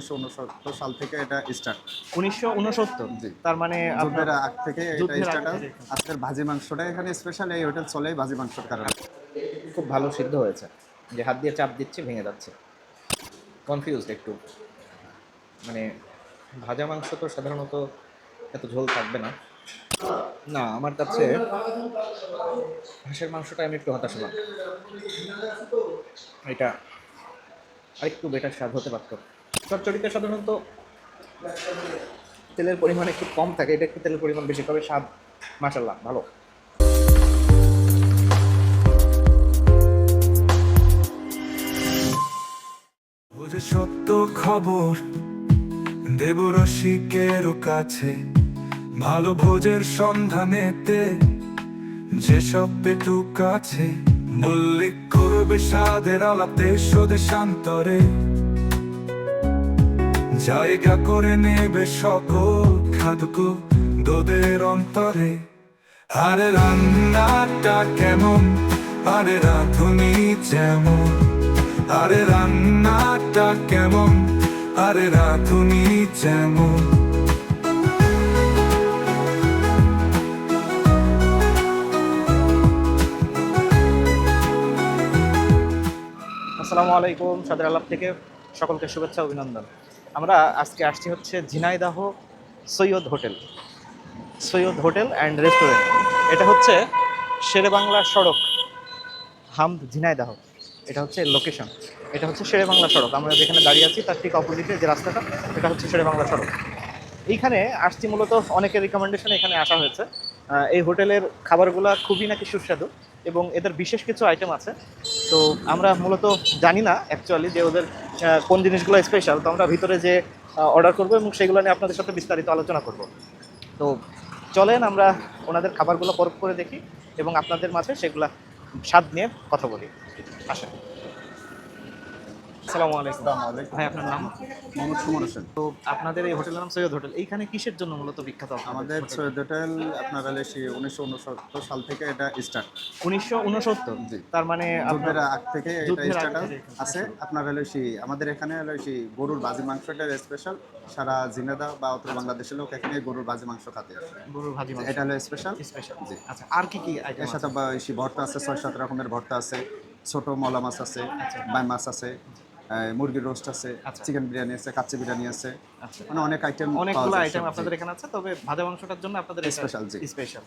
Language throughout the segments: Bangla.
উনিশশো উনসত্তর সাল থেকে এটা স্টার্ট উনিশশো উনসত্তর? তার মানে আপনার- আগ থেকে এটা। আজকের ভাজি মাংসটা এখানে স্পেশাল এই হোটেল চলেই ভাজি মাংসর কারণে। খুব ভালো সিদ্ধ হয়েছে। যে হাত দিয়ে চাপ দিচ্ছে ভেঙে যাচ্ছে। কনফিউজড একটু। মানে ভাজা মাংস তো সাধারণত এত ঝোল থাকবে না। না আমার কাছে হাঁসের মাংসটা আমি একটু হতাশ হলাম। এটা আরেকটু বেটার স্বাদ হতে পারতো। চচ্চড়িতে সাধারণত তেলের পরিমাণ একটু কম থাকে, এটা একটু তেলের পরিমাণ বেশি, তবে স্বাদ মাসাল্লাহ ভালো। সত্য খবর দেবরসিকের কাছে, ভালো ভোজের সন্ধানেতে, যেসব পেটুক আছে, মল্লিক করবে স্বাদের আলাপে স্বদেশান্তরে জায়গা করে নেবে সকল খাদক দোদের অন্তরে। আরে রান্নাটা কেমন? আরে রাঁধুনি যেমন। আরে রান্নাটা কেমন? আরে রাঁধুনি যেমন। আসসালামু আলাইকুম, সাদের আলাপ থেকে সকলকে শুভেচ্ছা, অভিনন্দন। আমরা আজকে আসছি হচ্ছে Jhenaidah Syed hotel. Syed hotel and restaurant. এটা হচ্ছে শেরেবাংলা সড়ক, হামদ ঝিনাইদাহ। এটা হচ্ছে লোকেশন এটা হচ্ছে শেরেবাংলা সড়ক। আমরা যেখানে দাঁড়িয়ে আছি, তার ঠিক অপোজিটে যে রাস্তাটা, এটা হচ্ছে শেরেবাংলা সড়ক। এইখানে আসছি মূলত, অনেকের রিকমেন্ডেশনে এখানে আসা হয়েছে। এই হোটেলের খাবারগুলো খুবই নাকি সুস্বাদু এবং এদের বিশেষ কিছু আইটেম আছে। তো আমরা মূলত জানি না অ্যাকচুয়ালি যে ওদের কোন জিনিসগুলো স্পেশাল তো আমরা ভিতরে যে অর্ডার করব এবং সেগুলো নিয়ে আপনাদের সাথে বিস্তারিত আলোচনা করব। তো চলেন আমরা ওনাদের খাবারগুলো পরখ করে দেখি এবং আপনাদের মাঝে সেগুলো স্বাদ নিয়ে কথা বলি। আসেন। আসসালামু আলাইকুম। ভাই আপনার নাম? মোহাম্মদ সুমন হোসেন। তো আপনাদের এই হোটেলের নাম সৈয়দ হোটেল। এইখানে কিসের জন্য মূলত বিখ্যাত আমাদের সৈয়দ হোটেল আপনার হলে সেই উনিশশো উনসত্তর সাল থেকে এটা স্টার্ট উনিশশো উনসত্তর? তার মানে আপনার- আগ থেকে এটা স্টার্ট আছে। আপনার হলো সেই আমাদের এখানে হলো সেই গরুর ভাজি মাংসটা স্পেশাল সারা জিনেদা বা উত্তর বাংলাদেশের লোক এখানে গরুর ভাজি মাংস খাতে আসে। গরুর ভাজি মাংস। এটা হলো স্পেশাল স্পেশাল জি। আচ্ছা আর কি কি এর সাথে ভর্তা আছে ছয় সাত রকমের ভর্তা আছে ছোট মলা মাছ আছে বাই মাছ আছে। মুরগির রোস্ট আছে আচ্ছা। চিকেন বিরিয়ানি আছে কাচ্চি বিরিয়ানি আছে। আচ্ছা। মানে অনেক আইটেম অনেকগুলো আইটেম আপনাদের এখানে আছে তবে ভাজা মাংসটার জন্য আপনাদের Special, জি। স্পেশাল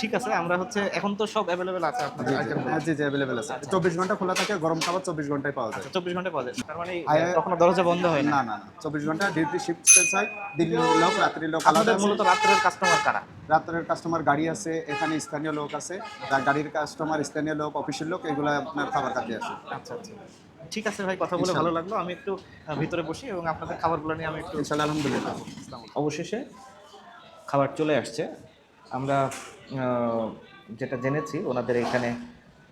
ঠিক আছে আমরা হচ্ছে এখন তো সব অ্যাভেলেবেল আছে আপনাদের আইটেম জি। জি অ্যাভেলেবেল আছে। চব্বিশ ঘণ্টা খোলা থাকে গরম খাবার চব্বিশ ঘন্টায় পাওয়া যায়। চব্বিশ ঘণ্টা পাওয়া যায়। তার মানে কখনো দরজা বন্ধ হয় না। না না না। চব্বিশ ঘণ্টা ডিউটি শিফট হয় দিনের লোক রাত্রির লোক আলাদা আছে। মূলত রাত্রের কাস্টমার কারা? রাত্রের কাস্টমার গাড়ি আছে এখানে স্থানীয় লোক আছে। গাড়ির কাস্টমার স্থানীয় লোক অফিসের লোক এগুলো আপনার খাবার খাতে আসে। আচ্ছা আচ্ছা। ঠিক আছে ভাই কথা বলে ভালো লাগল। আমি একটু ভিতরে বসি এবং আপনাদের খাবারগুলো নিয়ে আমি একটু ইনশাল্লাহ আলহামদুলিল্লাহ। অবশেষে খাবার চলে আসছে। আমরা যেটা জেনেছি ওনাদের এখানে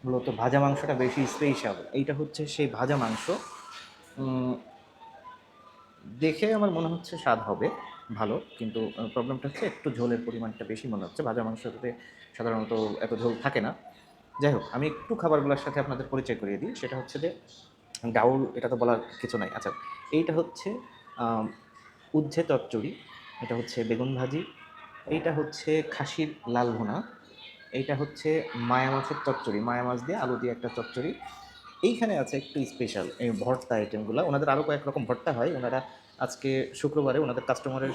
মূলত ভাজা মাংসটা বেশি স্পেশাল এইটা হচ্ছে সেই ভাজা মাংস। দেখে আমার মনে হচ্ছে স্বাদ হবে ভালো। কিন্তু প্রবলেমটা হচ্ছে একটু ঝোলের পরিমাণটা বেশি মনে হচ্ছে। ভাজা মাংসতে সাধারণত এত ঝোল থাকে না। যাই হোক আমি একটু খাবারগুলোর সাথে আপনাদের পরিচয় করিয়ে দিই। সেটা হচ্ছে যে ডাউল এটা তো বলার কিছু নাই। আচ্ছা এইটা হচ্ছে উচ্ছে চচ্চড়ি এটা হচ্ছে বেগুন ভাজি, এইটা হচ্ছে খাসির লাল ভুনা, এইটা হচ্ছে মায়া মাছের চচ্চড়ি মায়া মাছ দিয়ে আলু দিয়ে একটা চচ্চড়ি এইখানে আছে একটু স্পেশাল এই ভর্তা আইটেমগুলো ওনাদের আরও কয়েক রকম ভর্তা হয়। ওনারা আজকে শুক্রবারে ওনাদের কাস্টমারের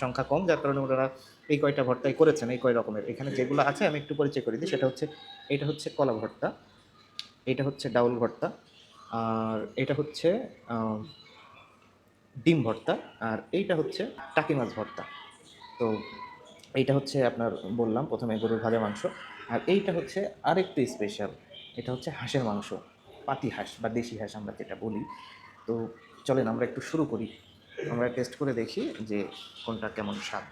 সংখ্যা কম, যার কারণে ওনারা এই কয়টা ভর্তাই করেছেন, এই কয় রকমের। এখানে যেগুলো আছে আমি একটু পরিচয় করে দিই। সেটা হচ্ছে, এটা হচ্ছে কলা ভর্তা, এটা হচ্ছে ডাউল ভর্তা আর এটা হচ্ছে ডিম ভর্তা, আর এইটা হচ্ছে টাকি মাছ ভর্তা। তো এইটা হচ্ছে আপনার বললাম প্রথমে গরুর ভাজা মাংস, আর এইটা হচ্ছে আরেকটু স্পেশাল এটা হচ্ছে হাঁসের মাংস, পাতি হাঁস বা দেশি হাঁস আমরা যেটা বলি। তো চলেন আমরা একটু শুরু করি। আমরা টেস্ট করে দেখি যে কোনটা কেমন স্বাদ।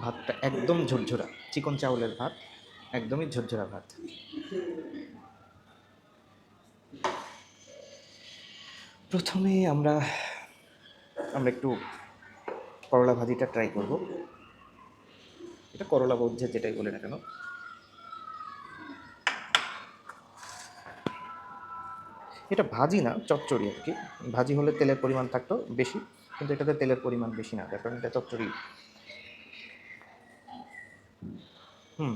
ভাতটা একদম ঝরঝরা, চিকন চাউলের ভাত, একদমই ঝরঝরা ভাত। প্রথমে আমরা আমরা একটু করলা ভাজিটা ট্রাই করব। এটা করলা বৌদ্ধে যেটাই বলে না কেন। এটা ভাজি না, চচ্চড়ি আর কি। ভাজি হলে তেলের পরিমাণ থাকতো বেশি, কিন্তু এটাতে তেলের পরিমাণ বেশি না কারণ এটা চচ্চড়ি হুম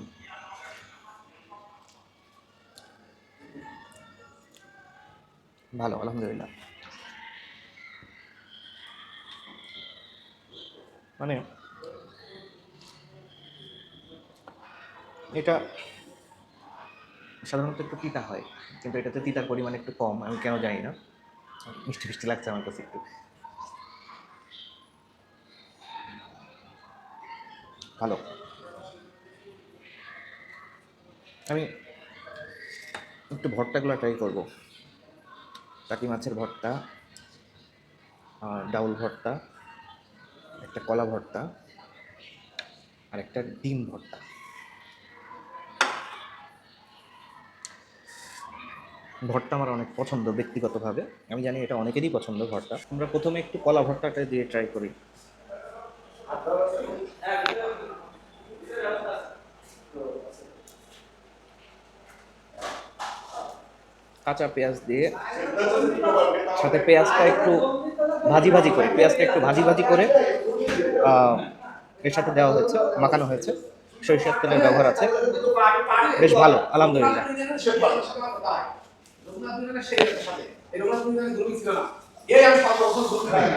ভালো আলহামদুলিল্লাহ। মানে এটা সাধারণত একটু তিতা হয় কিন্তু এটাতে তিতার পরিমাণ একটু কম আমি কেন জানি না। মিষ্টি মিষ্টি লাগছে আমার কাছে একটু। ভালো। আমি একটু ভর্তাগুলো ট্রাই করব। কাটি মাছের ভর্তা আর ডাউল ভর্তা, একটা কলা ভর্তা, আর একটা ডিম ভর্তা। ভর্তা আমার অনেক পছন্দ ব্যক্তিগতভাবে। আমি জানি এটা অনেকেরই পছন্দ ভর্তা। আমরা প্রথমে একটু কলা ভর্তাটা দিয়ে ট্রাই করি। কাঁচা পেঁয়াজ দিয়ে সাথে পেঁয়াজটা একটু ভাজি ভাজি করে, পেঁয়াজটা একটু ভাজি ভাজি করে এর সাথে দেওয়া হয়েছে, মাখানো হয়েছে। সরিষার তেলের ব্যবহার আছে। বেশ ভালো, আলহামদুলিল্লাহ।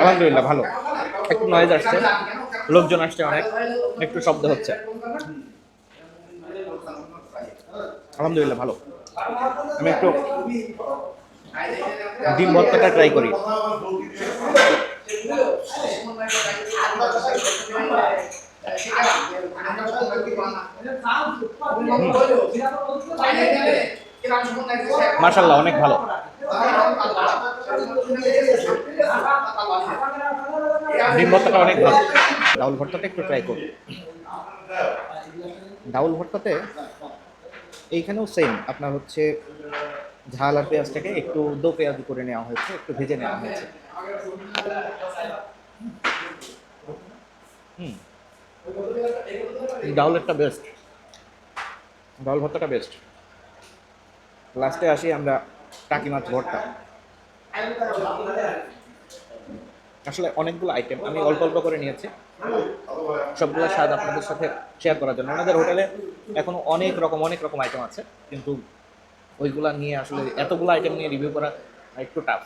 আলহামদুলিল্লাহ, ভালো। একটু নয়েজ আসছে। লোকজন আসছে অনেক, একটু শব্দ হচ্ছে। আলহামদুলিল্লাহ, ভালো। আমি একটু ডিম ভর্তাটা ট্রাই করি। মার্শাল্লাহ অনেক ভালো। ডিম ভর্তাটা অনেক ভালো। ডাউল ভর্তাটা একটু ট্রাই করুন ডাউল ভর্তাতে এইখানেও সেম আপনার হচ্ছে ঝাল আর পেঁয়াজটাকে একটু দো পেঁয়াজ করে নেওয়া হয়েছে, একটু ভেজে নেওয়া হয়েছে। হুম। ডাউলেরটা বেস্ট ডাউল ভর্তাটা বেস্ট লাস্টে আসি আমরা টাকি মাছ ভর্তা। আসলে অনেকগুলো আইটেম আমি অল্প অল্প করে নিয়েছি। সবগুলো স্বাদ আপনাদের সাথে শেয়ার করার জন্য। আমাদের হোটেলে এখনও অনেক রকম অনেক রকম আইটেম আছে, কিন্তু ওইগুলা নিয়ে আসলে এতগুলো আইটেম নিয়ে রিভিউ করা একটু টাফ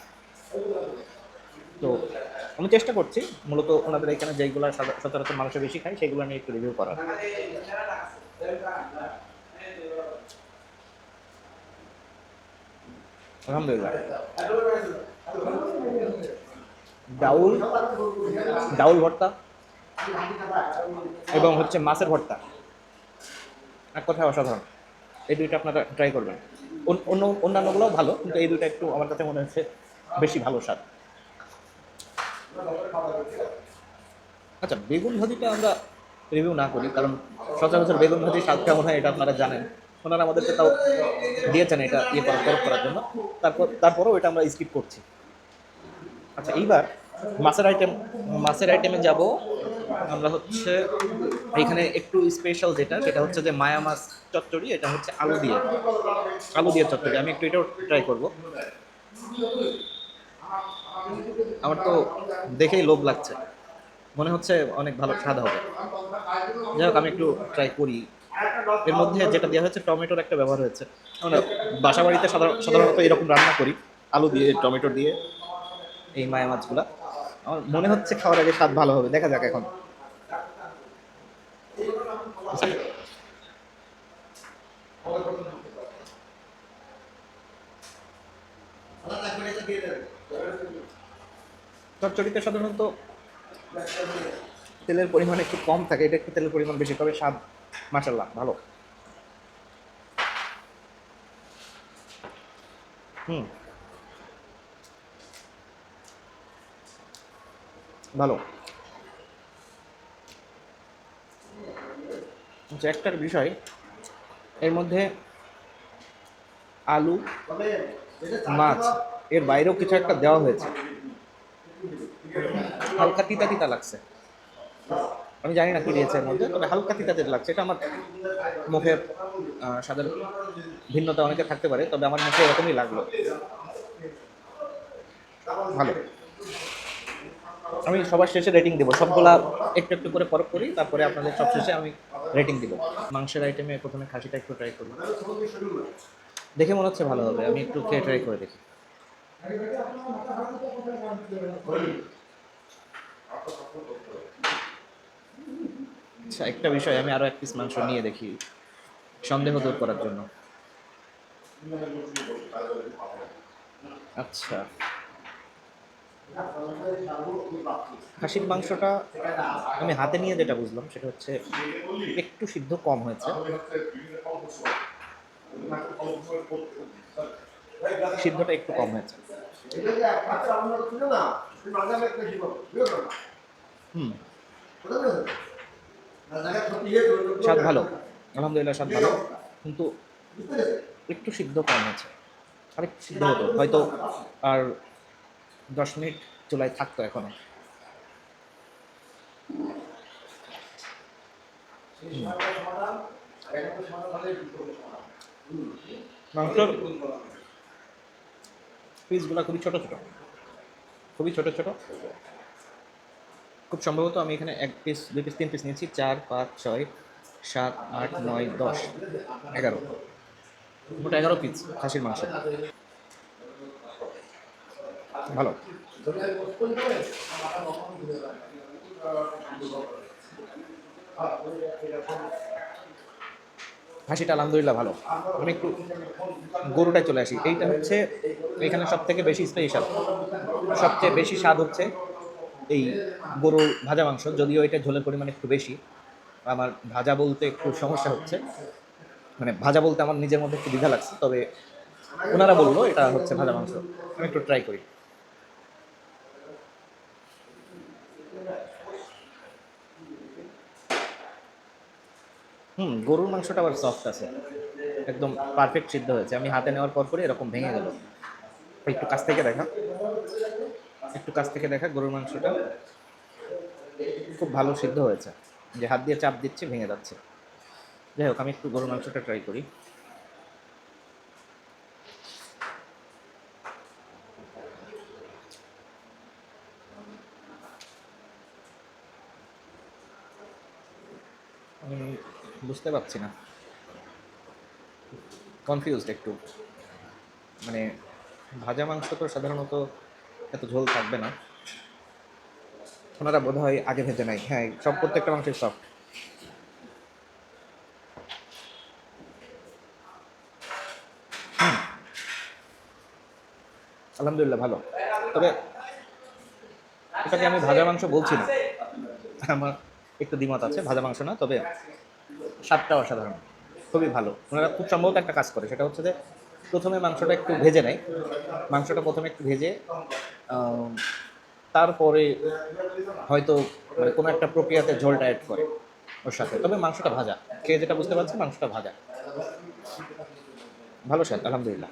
তো আমি চেষ্টা করছি, মূলত ওনাদের এখানে যেগুলো সচরাচর মানুষের বেশি খায়, সেগুলো নিয়ে একটু রিভিউ করার। আলহামদুলিল্লাহ। ডাউল ডাউল ভর্তা। এবং হচ্ছে মাছের ভর্তা। এক কথায় অসাধারণ। এই দুইটা আপনারা ট্রাই করবেন। অন্য- অন্য, অন্যান্যগুলোও ভালো, কিন্তু এই দুইটা একটু আমার কাছে মনে হচ্ছে বেশি ভালো স্বাদ। আচ্ছা বেগুন ভাজিটা আমরা রিভিউ না করি, কারণ সচরাচর বেগুন ভাজি স্বাদ কেমন হয় এটা আপনারা জানেন। ওনারা আমাদেরকে তাও দিয়েছেন এটা ইয়ে করার তরফ করার জন্য। তারপর, তারপরেও এটা আমরা স্কিপ করছি। আচ্ছা এইবার মাছের আইটেম মাছের আইটেমে যাব। আমরা হচ্ছে এখানে একটু স্পেশাল যেটা, সেটা হচ্ছে যে মায়া মাছ চচ্চড়ি, এটা হচ্ছে আলু দিয়ে। আলু দিয়ে চচ্চড়ি, আমি একটু এটাও ট্রাই করব। আমার তো দেখেই লোভ লাগছে। মনে হচ্ছে অনেক ভালো স্বাদ হবে। যাই হোক, আমি একটু ট্রাই করি। এর মধ্যে যেটা দেওয়া হয়েছে, টমেটোর একটা ব্যবহার হয়েছে। আমরা বাসা বাড়িতে সাধারণ- সাধারণত এরকম রান্না করি, আলু দিয়ে, টমেটো দিয়ে, এই মায়া মাছগুলা। আমার মনে হচ্ছে খাওয়ার আগে স্বাদ ভালো হবে। দেখা যাক এখন। চচ্চড়িতে সাধারণত তেলের পরিমাণ একটু কম থাকে, এটা একটু তেলের পরিমাণ বেশি, তবে স্বাদ মাসাল্লাহ ভালো। হুম। ভালো। আচ্ছা একটার বিষয় এর মধ্যে আলু মাছ এর বাইরেও কিছু একটা দেওয়া হয়েছে। হালকা তিতা তিতা লাগছে। আমি জানি না কি দিয়েছে এর মধ্যে তবে হালকা তিতা তিতা লাগছে এটা আমার মুখে আহ, স্বাদের ভিন্নতা অনেকে থাকতে পারে তবে আমার মুখে এরকমই লাগল। ভালো। আমি সবার শেষে রেটিং দেবো। সবগুলা একটু একটু করে পরখ করি তারপরে আপনাদের সব শেষে আমি রেটিং দিব মাংসের আইটেমে প্রথমে খাসিটা একটু ট্রাই করি দেখে মনে হচ্ছে ভালো হবে, আমি একটু খেয়ে ট্রাই করে দেখি। আচ্ছা একটা বিষয়, আমি আরও এক পিস মাংস নিয়ে দেখি। সন্দেহ দূর করার জন্য। আচ্ছা। খাসির মাংসটা আমি হাতে নিয়ে যেটা বুঝলাম, সেটা হচ্ছে একটু সিদ্ধ কম হয়েছে। সিদ্ধটা একটু কম হয়েছে। হুম। স্বাদ ভালো, আলহামদুলিল্লাহ স্বাদ ভালো, কিন্তু একটু সিদ্ধ কম হয়েছে। আর একটু সিদ্ধ হতো, হয়তো আর দশ মিনিট চুলায় থাকতো এখনও। মাংসর পিসগুলো খুবই ছোট ছোট। খুবই ছোট ছোট। খুব সম্ভবত আমি এখানে এক পিস দুই পিস তিন পিস নিয়েছি। চার, পাঁচ, ছয়, সাত, আট, নয়, দশ, এগারো। মোট এগারো পিস খাসির মাংস। ভালো। খাসিটা আলহামদুলিল্লাহ ভালো। আমি একটু গরুটায় চলে আসি। এইটা হচ্ছে এখানে সব থেকে বেশি স্পেশাল সবচেয়ে বেশি স্বাদ হচ্ছে এই গরুর ভাজা মাংস। যদিও এটা ঝোলের পরিমাণ একটু বেশি। আমার ভাজা বলতে একটু সমস্যা হচ্ছে। মানে ভাজা বলতে আমার নিজের মধ্যে একটু দ্বিধা লাগছে। তবে ওনারা বলল এটা হচ্ছে ভাজা মাংস। আমি একটু ট্রাই করি। হুম, গরুর মাংসটা আবার সফট আছে। একদম পারফেক্ট সিদ্ধ হয়েছে। আমি হাতে নেওয়ার পর পরে এরকম ভেঙে গেল। একটু কাছ থেকে দেখা। একটু কাছ থেকে দেখা গরুর মাংসটা। খুব ভালো সিদ্ধ হয়েছে। যে হাত দিয়ে চাপ দিচ্ছি, ভেঙে যাচ্ছে। যাই হোক, আমি একটু গরুর মাংসটা ট্রাই করি আমি বুঝতে পারছি না। কনফিউজড একটু। মানে ভাজা মাংস তো সাধারণত এত ঝোল থাকবে না। ওনারা বোধ হয় আগে ভেজে নাই হ্যাঁ সব প্রত্যেকটা মাংসের সফট আলহামদুলিল্লাহ, ভালো। তবে এটাকে আমি ভাজা মাংস বলছি না। আমার একটু দ্বিমত আছে, ভাজা মাংস না, তবে স্বাদটা অসাধারণ। খুবই ভালো। ওনারা খুব সম্ভবত একটা কাজ করে, সেটা হচ্ছে যে প্রথমে মাংসটা একটু ভেজে নেয়। মাংসটা প্রথমে একটু ভেজে তারপরে হয়তো মানে কোনো একটা প্রক্রিয়াতে ঝোলটা অ্যাড করে ওর সাথে। তবে মাংসটা ভাজা। খেয়ে যেটা বুঝতে পারছি, মাংসটা ভাজা। ভালো স্বাদ, আলহামদুলিল্লাহ।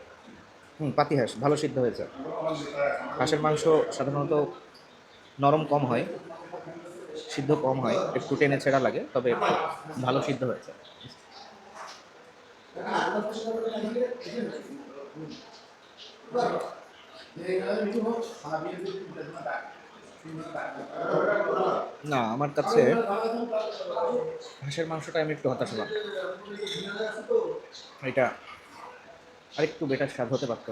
হুম, পাতি হাঁস, ভালো সিদ্ধ হয়েছে। হাঁসের মাংস সাধারণত নরম কম হয়, সিদ্ধ কম হয়, একটু টেনে ছেঁড়া লাগে, তবে ভালো সিদ্ধ হয়েছে। না, আমার কাছে হাঁসের মাংসটা আমি একটু হতাশ হলাম। এটা আরেকটু বেটার স্বাদ হতে পারত।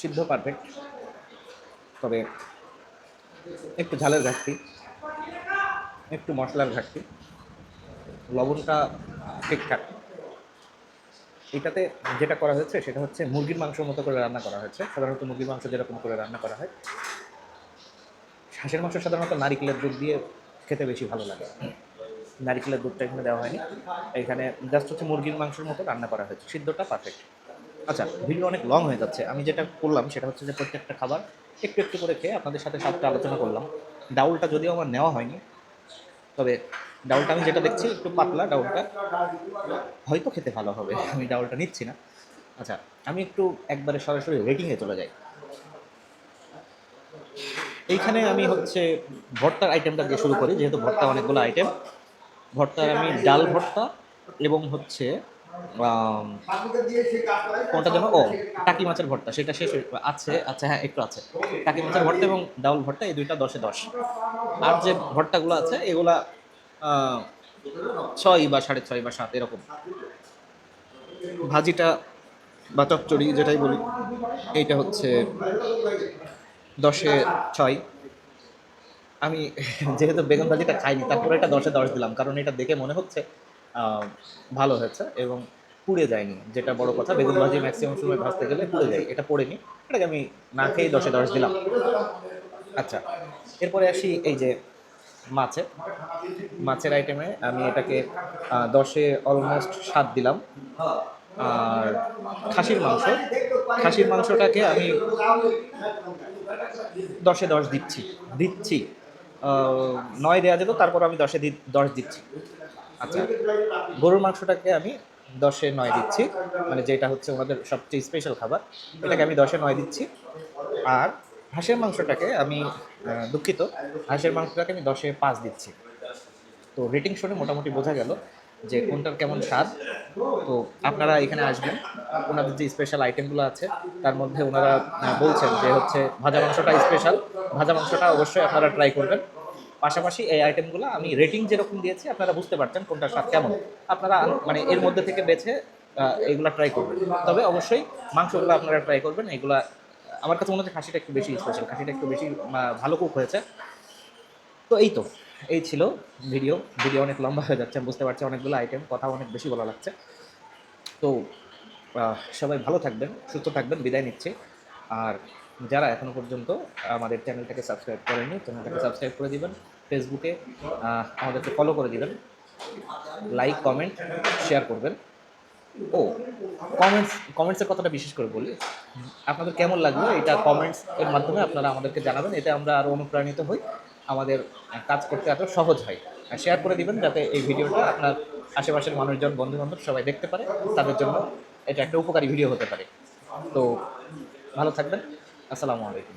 সিদ্ধ পারফেক্ট তবে একটু ঝালের ঘাটতি, একটু মশলার ঘাটতি। লবণটা ঠিকঠাক। এটাতে যেটা করা হয়েছে সেটা হচ্ছে মুরগির মাংসের মতো করে রান্না করা হয়েছে। সাধারণত মুরগির মাংস যেরকম করে রান্না করা হয়। হাঁসের মাংস সাধারণত নারিকেলের দুধ দিয়ে খেতে বেশি ভালো লাগে। নারিকেলের দুধটা এখানে দেওয়া হয়নি। এখানে জাস্ট হচ্ছে মুরগির মাংসের মতো রান্না করা হয়েছে। সিদ্ধটা পারফেক্ট আচ্ছা ভিডিও অনেক লং হয়ে যাচ্ছে। আমি যেটা করলাম সেটা হচ্ছে যে প্রত্যেকটা খাবার একটু একটু করে খেয়ে আপনাদের সাথে সবটা আলোচনা করলাম। ডাউলটা যদিও আমার নেওয়া হয়নি, তবে ডাউলটা আমি যেটা দেখছি একটু পাতলা ডাউলটা, হয়তো খেতে ভালো হবে। আমি ডাউলটা নিচ্ছি না। আচ্ছা আমি একটু একবারে সরাসরি রেটিংয়ে চলে যাই। এইখানে আমি হচ্ছে ভর্তার আইটেমটা দিয়ে শুরু করি, যেহেতু ভর্তা অনেকগুলো আইটেম ভর্তার আমি ডাল ভর্তা এবং হচ্ছে কোনটা যেন? ও, টাকি মাছের ভর্তা, সেটা শেষ আছে আচ্ছা হ্যাঁ একটু আছে। টাকি মাছের ভর্তা এবং ডাউল ভর্তা, এই দুইটা দশে দশ। আর যে ভর্তাগুলো আছে, এগুলা ছয় বা সাড়ে ছয় বা সাত, এরকম। ভাজিটা বা চচ্চড়ি যেটাই বলি, এইটা হচ্ছে দশে ছয়। আমি যেহেতু বেগুন ভাজিটা খাইনি, তারপরে এটা দশে দশ দিলাম, কারণ এটা দেখে মনে হচ্ছে ভালো হয়েছে এবং পুড়ে যায়নি, যেটা বড় কথা। বেগুন ভাজি ম্যাক্সিমাম সময় ভাজতে গেলে পুড়ে যায়, এটা পড়েনি। এটাকে আমি না খেয়েই দশে দশ দিলাম। আচ্ছা এরপরে আসি এই যে মাছে। মাছের আইটেমে আমি এটাকে দশে অলমোস্ট সাত দিলাম। আর খাসির মাংস। খাসির মাংসটাকে আমি দশে দশ দিচ্ছি দিচ্ছি। নয় দেওয়া যেত, তারপর আমি দশে দি দশ দিচ্ছি। আচ্ছা গরুর মাংসটাকে আমি দশে নয় দিচ্ছি মানে যেটা হচ্ছে ওনাদের সবচেয়ে স্পেশাল খাবার। এটাকে আমি দশে নয় দিচ্ছি। আর হাঁসের মাংসটাকে আমি দুঃখিত, হাঁসের মাংসটাকে আমি দশে পাঁচ দিচ্ছি। তো রেটিং শুনে মোটামুটি বোঝা গেল। যে কোনটার কেমন স্বাদ। তো আপনারা এখানে আসবেন। ওনাদের যে স্পেশাল আইটেমগুলো আছে, তার মধ্যে ওনারা বলছেন যে হচ্ছে ভাজা মাংসটা স্পেশাল ভাজা মাংসটা অবশ্যই আপনারা ট্রাই করবেন। পাশাপাশি এই আইটেমগুলো আমি রেটিং যেরকম দিয়েছি, আপনারা বুঝতে পারছেন কোনটার স্বাদ কেমন। আপনারা মানে এর মধ্যে থেকে বেছে এগুলা ট্রাই করবেন। তবে অবশ্যই মাংসগুলো আপনারা ট্রাই করবেন। এগুলা, আমার কাছে মনে হচ্ছে খাসিটা একটু বেশি স্পেশাল খাসিটা একটু বেশি ভালো কুক হয়েছে। তো এই তো। এই ছিল ভিডিও ভিডিও অনেক লম্বা হয়ে যাচ্ছে বুঝতে পারছি অনেকগুলো আইটেম কথা অনেক বেশি বলা লাগছে। তো সবাই ভালো থাকবেন, সুস্থ থাকবেন, বিদায় নিচ্ছি। আর যারা এখনও পর্যন্ত আমাদের চ্যানেলটাকে সাবস্ক্রাইব করেনি চ্যানেলটাকে সাবস্ক্রাইব করে দিবেন ফেসবুকে আমাদেরকে ফলো করে দিবেন। লাইক কমেন্ট শেয়ার করবেন। ও কমেন্টস কমেন্টসের কথাটা বিশেষ করে বলি। আপনাদের কেমন লাগল এটা কমেন্টস এর মাধ্যমে আপনারা আমাদেরকে জানাবেন, এতে আমরা আরও অনুপ্রাণিত হই। আমাদের কাজ করতে এত সহজ হয়। শেয়ার করে দিবেন যাতে এই ভিডিওটা আপনার আশেপাশের মানুষজন বন্ধু বান্ধব সবাই দেখতে পারে। তাদের জন্য এটা একটা উপকারী ভিডিও হতে পারে। তো ভালো থাকবেন। আসসালামু আলাইকুম।